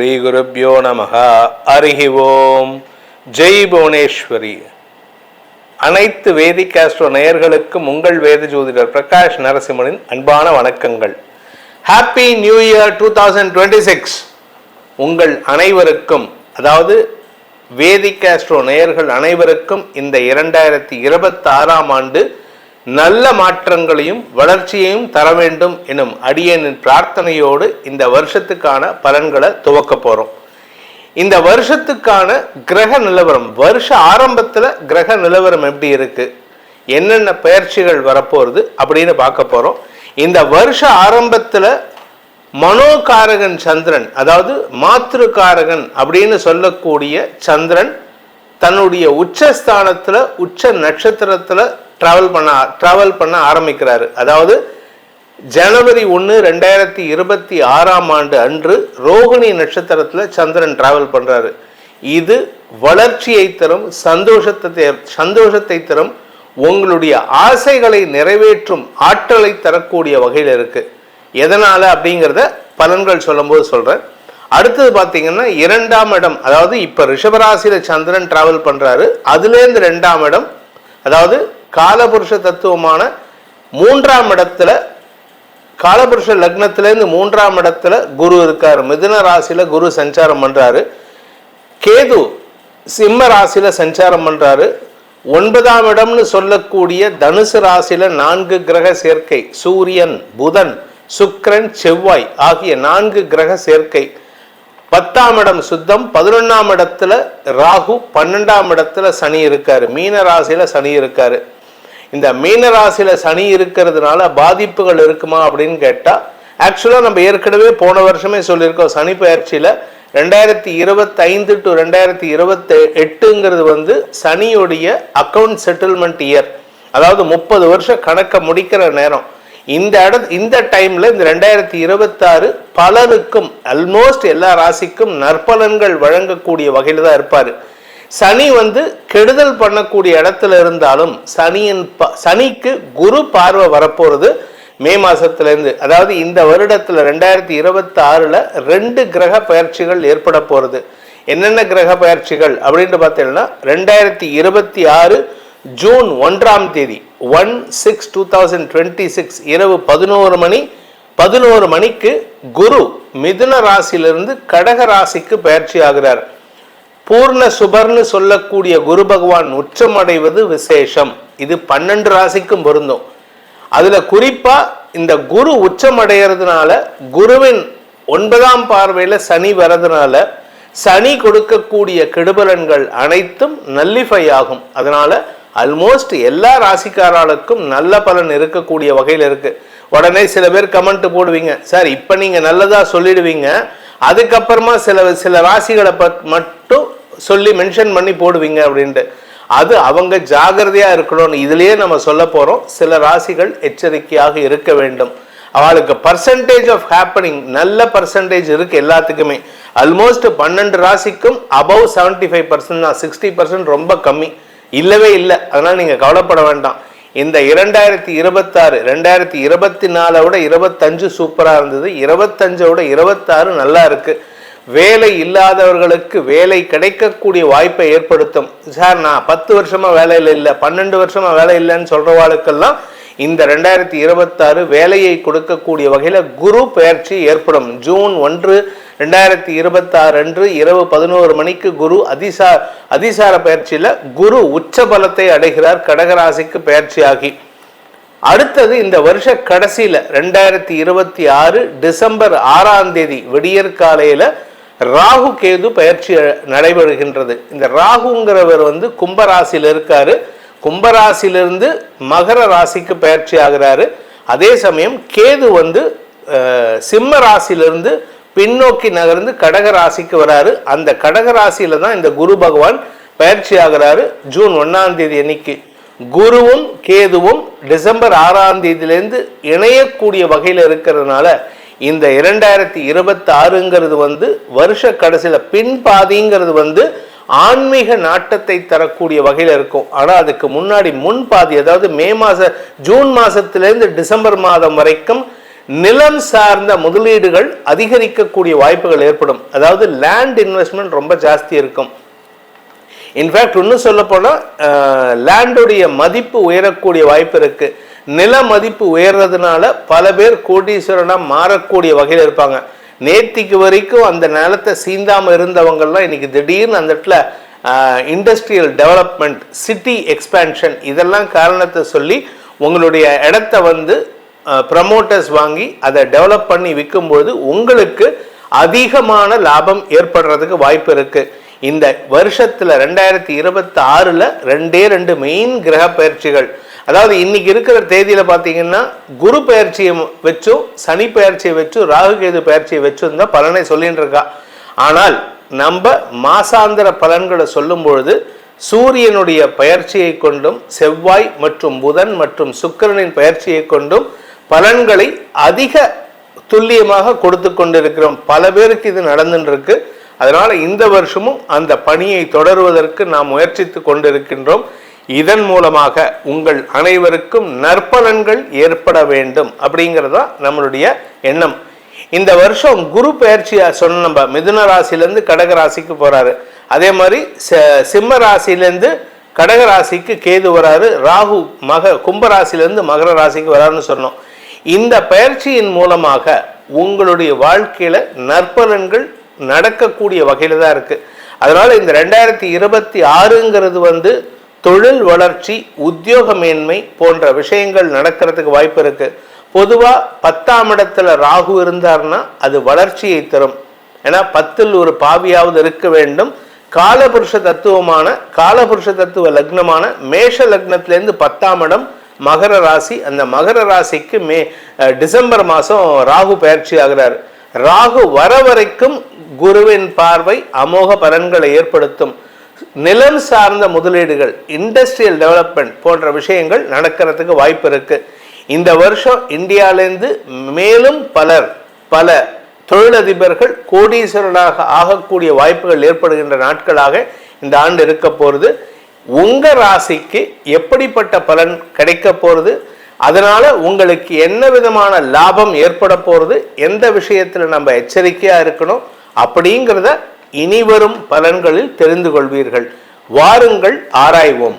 ஸ்ரீகுருப்போ நம அருகி ஓம் ஜெய் புவனேஸ்வரி. அனைத்து வேதிகாஸ்ட்ரோ நேயர்களுக்கும் உங்கள் வேத ஜோதிடர் பிரகாஷ் நரசிம்மனின் அன்பான வணக்கங்கள். Happy new year two thousand twenty six உங்கள் அனைவருக்கும் அதாவது வேதிகாஸ்ட்ரோ நேயர்கள் அனைவருக்கும் இந்த இரண்டாயிரத்தி இருபத்தி ஆறாம் ஆண்டு நல்ல மாற்றங்களையும் வளர்ச்சியையும் தர வேண்டும் எனும் அடியனின் பிரார்த்தனையோடு இந்த வருஷத்துக்கான பலன்களை துவக்க போறோம். இந்த வருஷத்துக்கான கிரக நிலவரம் வருஷ ஆரம்பத்தில் கிரக நிலவரம் எப்படி இருக்கு? என்னென்ன பயிற்சிகள் வரப்போகிறது அப்படின்னு பார்க்க போறோம். இந்த வருஷ ஆரம்பத்தில் மனோகாரகன் சந்திரன் அதாவது மாத்திருக்காரகன் அப்படின்னு சொல்லக்கூடிய சந்திரன் தன்னுடைய உச்சஸ்தானத்தில் உச்ச நட்சத்திரத்தில் ட்ராவல் பண்ண ட்ராவல் பண்ண ஆரம்பிக்கிறாரு. அதாவது ஜனவரி ஒன்று ரெண்டாயிரத்தி இருபத்தி ஆறாம் ஆண்டு அன்று ரோகிணி நட்சத்திரத்தில் சந்திரன் டிராவல் பண்ணுறாரு இது வளர்ச்சியை தரும் சந்தோஷத்தை சந்தோஷத்தை தரும் உங்களுடைய ஆசைகளை நிறைவேற்றும் ஆற்றலை தரக்கூடிய வகையில் இருக்கு. எதனால் அப்படிங்கிறத பலன்கள் சொல்லும்போது சொல்கிறேன் அடுத்தது பார்த்தீங்கன்னா இரண்டாம் இடம் அதாவது இப்போ ரிஷபராசியில் சந்திரன் டிராவல் பண்ணுறாரு அதுலேருந்து ரெண்டாம் இடம் அதாவது காலபுருஷ தத்துவமான மூன்றாம் இடத்துல காலபுருஷ லக்னத்திலேருந்து மூன்றாம் இடத்துல குரு இருக்கார். மிதுன ராசியில குரு சஞ்சாரம் பண்ணுறாரு கேது சிம்ம ராசியில சஞ்சாரம் பண்ணுறாரு ஒன்பதாம் இடம்னு சொல்லக்கூடிய தனுசு ராசியில் நான்கு கிரக சேர்க்கை சூரியன் புதன் சுக்ரன் செவ்வாய் ஆகிய நான்கு கிரக சேர்க்கை. பத்தாம் இடம் சுத்தம் பதினொன்னாம் இடத்துல ராகு பன்னெண்டாம் இடத்துல சனி இருக்காரு. மீன ராசியில சனி இருக்காரு. இந்த மீனராசியில் சனி இருக்கிறதுனால பாதிப்புகள் இருக்குமா அப்படின்னு கேட்டால் ஆக்சுவலாக நம்ம ஏற்கனவே போன வருஷமே சொல்லியிருக்கோம் சனி பயிற்சியில் ரெண்டாயிரத்தி இருபத்தைந்து டு ரெண்டாயிரத்தி இருபத்தி எட்டுங்கிறது வந்து சனியுடைய அக்கவுண்ட் செட்டில்மெண்ட் இயர் அதாவது முப்பது வருஷம் கணக்கை முடிக்கிற நேரம். இந்த இட இந்த டைமில் இந்த ரெண்டாயிரத்தி இருபத்தாறு பலருக்கும் ஆல்மோஸ்ட் எல்லா ராசிக்கும் நற்பலன்கள் வழங்கக்கூடிய வகையில் தான் இருப்பார். சனி வந்து கெடுதல் பண்ணக்கூடிய இடத்துல இருந்தாலும் சனியின் ப- சனிக்கு குரு பார்வை வரப்போகிறது மே மாதத்துலேருந்து அதாவது இந்த வருடத்தில் ரெண்டாயிரத்தி இருபத்தி ஆறில் ரெண்டு கிரக பயிற்சிகள் ஏற்பட போகிறது என்னென்ன கிரக பயிற்சிகள் அப்படின்ட்டு பார்த்தீங்கன்னா ரெண்டாயிரத்தி இருபத்தி ஆறு ஜூன் ஒன்றாம் தேதி one six two thousand twenty six இரவு பதினோரு மணி பதினோரு மணிக்கு குரு மிதுன ராசியிலிருந்து கடக ராசிக்கு பயிற்சி ஆகிறார். பூர்ண சுபர்னு சொல்லக்கூடிய குரு பகவான் உச்சமடைவது விசேஷம். இது பன்னெண்டு ராசிக்கும் பொருந்தும். அதுல குறிப்பா இந்த குரு உச்சமடைகிறதுனால குருவின் ஒன்பதாம் பார்வையில சனி வரதுனால சனி கொடுக்கக்கூடிய கெடுபலன்கள் அனைத்தும் நல்லிஃபை ஆகும். அதனால ஆல்மோஸ்ட் எல்லா ராசிக்காரர்களுக்கும் நல்ல பலன் இருக்கக்கூடிய வகையில் இருக்கு. உடனே சில பேர் கமெண்ட் போடுவீங்க. சார் இப்போ நீங்க நல்லதா சொல்லிடுவீங்க. அதுக்கப்புறமா சில சில ராசிகளை மட்டும் சொல்லி மென்ஷன் பண்ணி போடுவீங்க அப்படின்ட்டு. அது அவங்க ஜாகிரதையாக இருக்கணும்னு இதுலேயே நம்ம சொல்ல போகிறோம் சில ராசிகள் எச்சரிக்கையாக இருக்க வேண்டும். அவளுக்கு பர்சன்டேஜ் ஆஃப் ஹேப்பனிங் நல்ல பர்சன்டேஜ் இருக்கு எல்லாத்துக்குமே. ஆல்மோஸ்ட் பன்னெண்டு ராசிக்கும் அபவ் செவன்டி ஃபைவ் பர்சன்ட் தான். சிக்ஸ்டி பர்சன்ட் ரொம்ப கம்மி. இல்லவே இல்லை. அதனால் நீங்கள் கவலைப்பட வேண்டாம். இந்த இரண்டாயிரத்தி இருபத்தாறு ரெண்டாயிரத்தி இருபத்தி நாலை விட இருபத்தஞ்சு சூப்பராக இருந்தது. இருபத்தஞ்சை விட இருபத்தாறு நல்லா இருக்குது வேலை இல்லாதவர்களுக்கு வேலை கிடைக்கக்கூடிய வாய்ப்பை ஏற்படுத்தும். சார் நான் பத்து வருஷமாக வேலையில் இல்லை பன்னெண்டு வருஷமாக வேலை இல்லைன்னு சொல்கிறவாளுக்கெல்லாம் இந்த ரெண்டாயிரத்தி இருபத்தாறு வேலையை கொடுக்கக்கூடிய வகையில் குரு பயிற்சி ஏற்படும். ஜூன் ஒன்று ரெண்டாயிரத்தி இருபத்தாறு அன்று இரவு பதினோரு மணிக்கு குரு அதிசா அதிசார பயிற்சியில் குரு உச்ச பலத்தை அடைகிறார். கடகராசிக்கு பயிற்சியாகி அடுத்தது இந்த வருஷ கடைசியில் ரெண்டாயிரத்தி இருபத்தி ஆறு டிசம்பர் ஆறாம் தேதி விடியற் காலையில் ராகு கேது பயிற்சி நடைபெறுகின்றது. இந்த ராகுங்கிறவர் வந்து கும்பராசியில் இருக்காரு. கும்பராசியிலிருந்து மகர ராசிக்கு பயிற்சி ஆகிறாரு. அதே சமயம் கேது வந்து சிம்ம ராசியிலிருந்து பின்னோக்கி நகர்ந்து கடக ராசிக்கு வராரு. அந்த கடக ராசியில தான் இந்த குரு பகவான் பயிற்சி ஆகிறாரு. ஜூன் ஒன்னாம் தேதி அன்னைக்கு குருவும் கேதுவும் டிசம்பர் ஆறாம் தேதியிலேருந்து இணையக்கூடிய வகையில் இருக்கிறதுனால இந்த இரண்டாயிரத்தி இருபத்தி ஆறுங்கிறது வந்து வருஷ கடைசியில பின்பாதிங்கிறது வந்து ஆன்மீக நாட்டத்தை தரக்கூடிய வகையில் இருக்கும். ஆனால் அதுக்கு முன்னாடி முன்பாதி அதாவது மே மாத ஜூன் மாதத்துலேருந்து டிசம்பர் மாதம் வரைக்கும் நிலம் சார்ந்த முதலீடுகள் அதிகரிக்கக்கூடிய வாய்ப்புகள் ஏற்படும். அதாவது லேண்ட் இன்வெஸ்ட்மெண்ட் ரொம்ப ஜாஸ்தி இருக்கும். இன்ஃபேக்ட் இன்னும் சொல்ல போனால் லேண்டுடைய மதிப்பு உயரக்கூடிய வாய்ப்பு இருக்குது நில மதிப்பு உயர்றதுனால பல பேர் கோடீஸ்வரனாக மாறக்கூடிய வகையில் இருப்பாங்க. நேத்திக்கு வரைக்கும் அந்த நிலத்தை சீந்தாமல் இருந்தவங்கள்லாம் இன்றைக்கி திடீர்னு அந்த இடத்துல இண்டஸ்ட்ரியல் டெவலப்மெண்ட் சிட்டி எக்ஸ்பேன்ஷன் இதெல்லாம் காரணத்தை சொல்லி உங்களுடைய இடத்த வந்து ப்ரமோட்டர்ஸ் வாங்கி அதை டெவலப் பண்ணி விற்கும்பொழுது உங்களுக்கு அதிகமான லாபம் ஏற்படுறதுக்கு வாய்ப்பு இருக்குது இந்த வருஷத்தில் ரெண்டாயிரத்தி இருபத்தி ஆறில் ரெண்டே ரெண்டு மெயின் கிரக பயிற்சிகள் அதாவது இன்னைக்கு இருக்கிற தேதியில பாத்தீங்கன்னா குரு பயிற்சியை வச்சும் சனி பயிற்சியை வச்சும் ராகு கேது பயிற்சியை வச்சும் தான் பலனை சொல்லிட்டு இருக்கா. ஆனால் நம்ம மாசாந்திர பலன்களை சொல்லும் பொழுது சூரியனுடைய பயிற்சியை கொண்டும் செவ்வாய் மற்றும் புதன் மற்றும் சுக்கிரனின் பயிற்சியை கொண்டும் பலன்களை அதிக துல்லியமாக கொடுத்து கொண்டிருக்கிறோம். பல பேருக்கு இது நடந்துட்டு இருக்கு. அதனால இந்த வருஷமும் அந்த பணியை தொடருவதற்கு நாம் முயற்சித்து கொண்டிருக்கின்றோம். இதன் மூலமாக உங்கள் அனைவருக்கும் நற்பலன்கள் ஏற்பட வேண்டும் அப்படிங்கிறதா நம்மளுடைய எண்ணம். இந்த வருஷம் குரு பயிற்சியா சொன்ன நம்ம மிதுன ராசிலேருந்து கடக ராசிக்கு போகிறாரு அதே மாதிரி ச- சிம்ம ராசிலேருந்து கடக ராசிக்கு கேது வராரு. ராகு மக கும்ப ராசியிலேருந்து மகர ராசிக்கு வராருன்னு சொன்னோம். இந்த பயிற்சியின் மூலமாக உங்களுடைய வாழ்க்கையில் நற்பலன்கள் நடக்கக்கூடிய வகையில் தான் இருக்குது அதனால் இந்த ரெண்டாயிரத்தி இருபத்தி ஆறுங்கிறது வந்து தொழில் வளர்ச்சி உத்தியோகமேன்மை போன்ற விஷயங்கள் நடக்கிறதுக்கு வாய்ப்பு இருக்கு. பொதுவாக பத்தாம் இடத்துல ராகு இருந்தார்னா அது வளர்ச்சியை தரும். ஏன்னா பத்தில் ஒரு பாவியாவது இருக்க வேண்டும். காலபுருஷ தத்துவமான காலபுருஷ தத்துவ லக்னமான மேஷ லக்னத்திலேருந்து பத்தாம் இடம் மகர ராசி. அந்த மகர ராசிக்கு மே டிசம்பர் மாதம் ராகு பயிற்சி ஆகிறார். ராகு வர வரைக்கும் குருவின் பார்வை அமோக பலன்களை ஏற்படுத்தும். நிலம் சார்ந்த முதலீடுகள் இண்டஸ்ட்ரியல் டெவலப்மெண்ட் போன்ற விஷயங்கள் நடக்கிறதுக்கு வாய்ப்பு இருக்கு. இந்த வருஷம் இந்தியாவிலேருந்து மேலும் பலர் பல தொழிலதிபர்கள் கோடீஸ்வரனாக ஆகக்கூடிய வாய்ப்புகள் ஏற்படுகின்ற நாட்களாக இந்த ஆண்டு இருக்க போகிறது உங்க ராசிக்கு எப்படிப்பட்ட பலன் கிடைக்க போகிறது அதனால உங்களுக்கு என்ன விதமான லாபம் ஏற்பட போகிறது எந்த விஷயத்தில் நம்ம எச்சரிக்கையா இருக்கணும்? அப்படிங்கிறத இனிவரும் பலன்களில் தெரிந்து கொள்வீர்கள். வாருங்கள் ஆராய்வோம்.